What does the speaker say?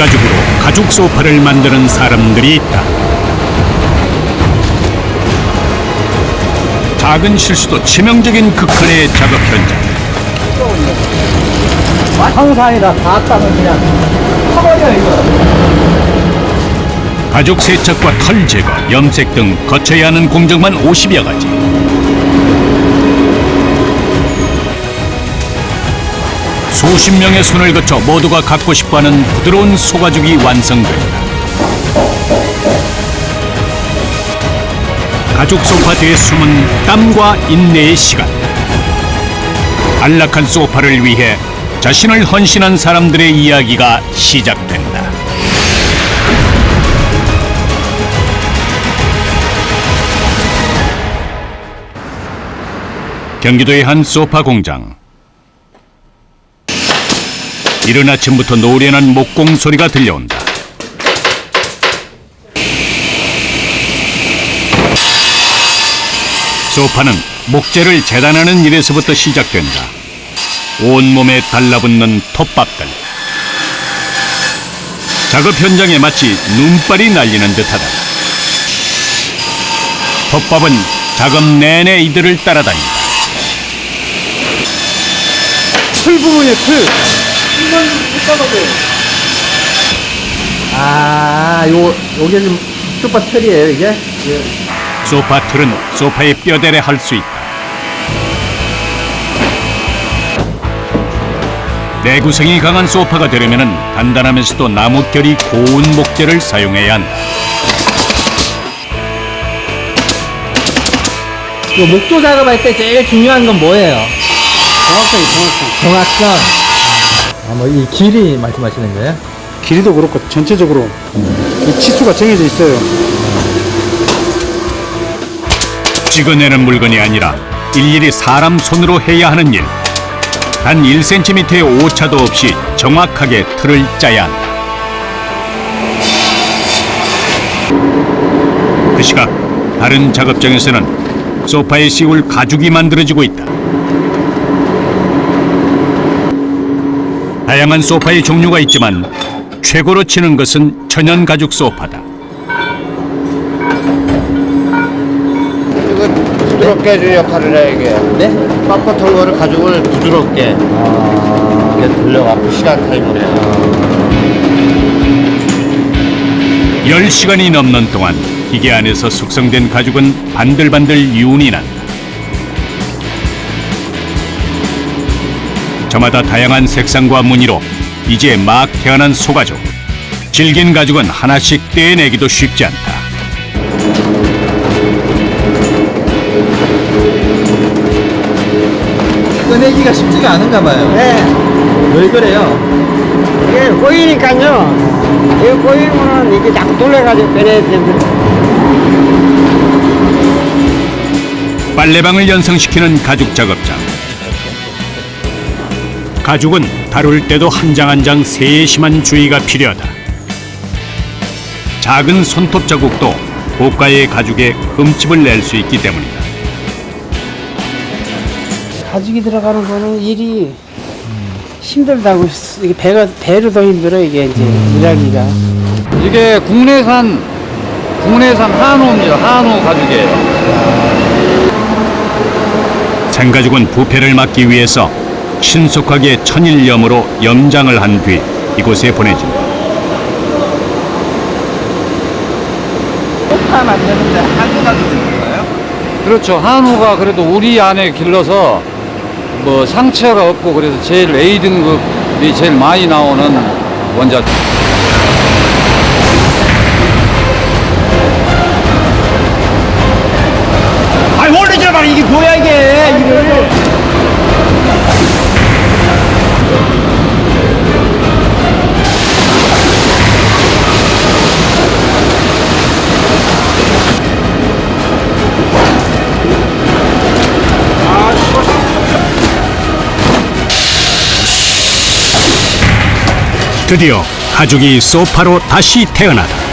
가죽으로 가죽 소파를 만드는 사람들이 있다. 작은 실수도 치명적인 극한의 작업 현장. 황산이다 다 따면 그냥 커버려 이거 가죽 세척과 털 제거, 염색 등 거쳐야 하는 공정만 50여 가지. 수십 명의 손을 거쳐 모두가 갖고 싶어하는 부드러운 소가죽이 완성된다. 가죽 소파 뒤에 숨은 땀과 인내의 시간. 안락한 소파를 위해 자신을 헌신한 사람들의 이야기가 시작된다. 경기도의 한 소파 공장. 이른 아침부터 노련한 목공 소리가 들려온다. 소파는 목재를 재단하는 일에서부터 시작된다. 온몸에 달라붙는 톱밥들. 작업 현장에 마치 눈발이 날리는 듯하다. 톱밥은 작업 내내 이들을 따라다닌다. 풀 부분이에요 풀 이건 아 요, 요게 좀 슈퍼 텔이에요 이게 예. 소파 틀은 소파의 뼈대래 할수 있다. 내구성이 강한 소파가 되려면 단단하면서도 나무결이 고운 목재를 사용해야 한다. 요 목조 작업할 때 제일 중요한 건 뭐예요? 정확성이 정확성. 정확성 아뭐이 길이 말씀하시는 거예요? 길이도 그렇고 전체적으로 이 치수가 정해져 있어요. 찍어내는 물건이 아니라 일일이 사람 손으로 해야 하는 일. 단 1cm의 오차도 없이 정확하게 틀을 짜야 한다. 그 시각 다른 작업장에서는 소파에 씌울 가죽이 만들어지고 있다. 다양한 소파의 종류가 있지만 최고로 치는 것은 천연 가죽 소파다. 이거 부드럽게 해주는 역할을 해 이게 네? 빳빳한 거를 가죽을 부드럽게 이게 돌려갖고 시간 해요 10시간이 넘는 동안 기계 안에서 숙성된 가죽은 반들반들 윤이 난다. 저마다 다양한 색상과 무늬로 이제 막 태어난 소가죽. 질긴 가죽은 하나씩 떼내기도 쉽지 않다. 꺼내기가 쉽지가 않은가 봐요 네. 왜 그래요? 이게 꼬이니까요. 이거 꼬이면은 이게 자꾸 돌려가지고 빼내야 되는데. 빨래방을 연성시키는 가죽 작업장. 가죽은 다룰 때도 한 장 한 장 세심한 주의가 필요하다. 작은 손톱 자국도 고가의 가죽에 흠집을 낼 수 있기 때문이다. 가죽이 들어가는 거는 일이 힘들다고 했- 이게 배가 배로 더 힘들어 이게 이제 일하기가 이게 국내산 국내산 한우입니다. 한우 가죽이에요. 생가죽은 부패를 막기 위해서 신속하게 천일염으로 염장을 한 뒤 이곳에 보내진다. 소파 만드는데 한우 가죽이 들어가요? 그렇죠. 한우가 그래도 우리 안에 길러서 뭐 상처가 없고 그래서 제일 A 등급이 제일 많이 나오는 원자. 드디어 가죽이 소파로 다시 태어나다.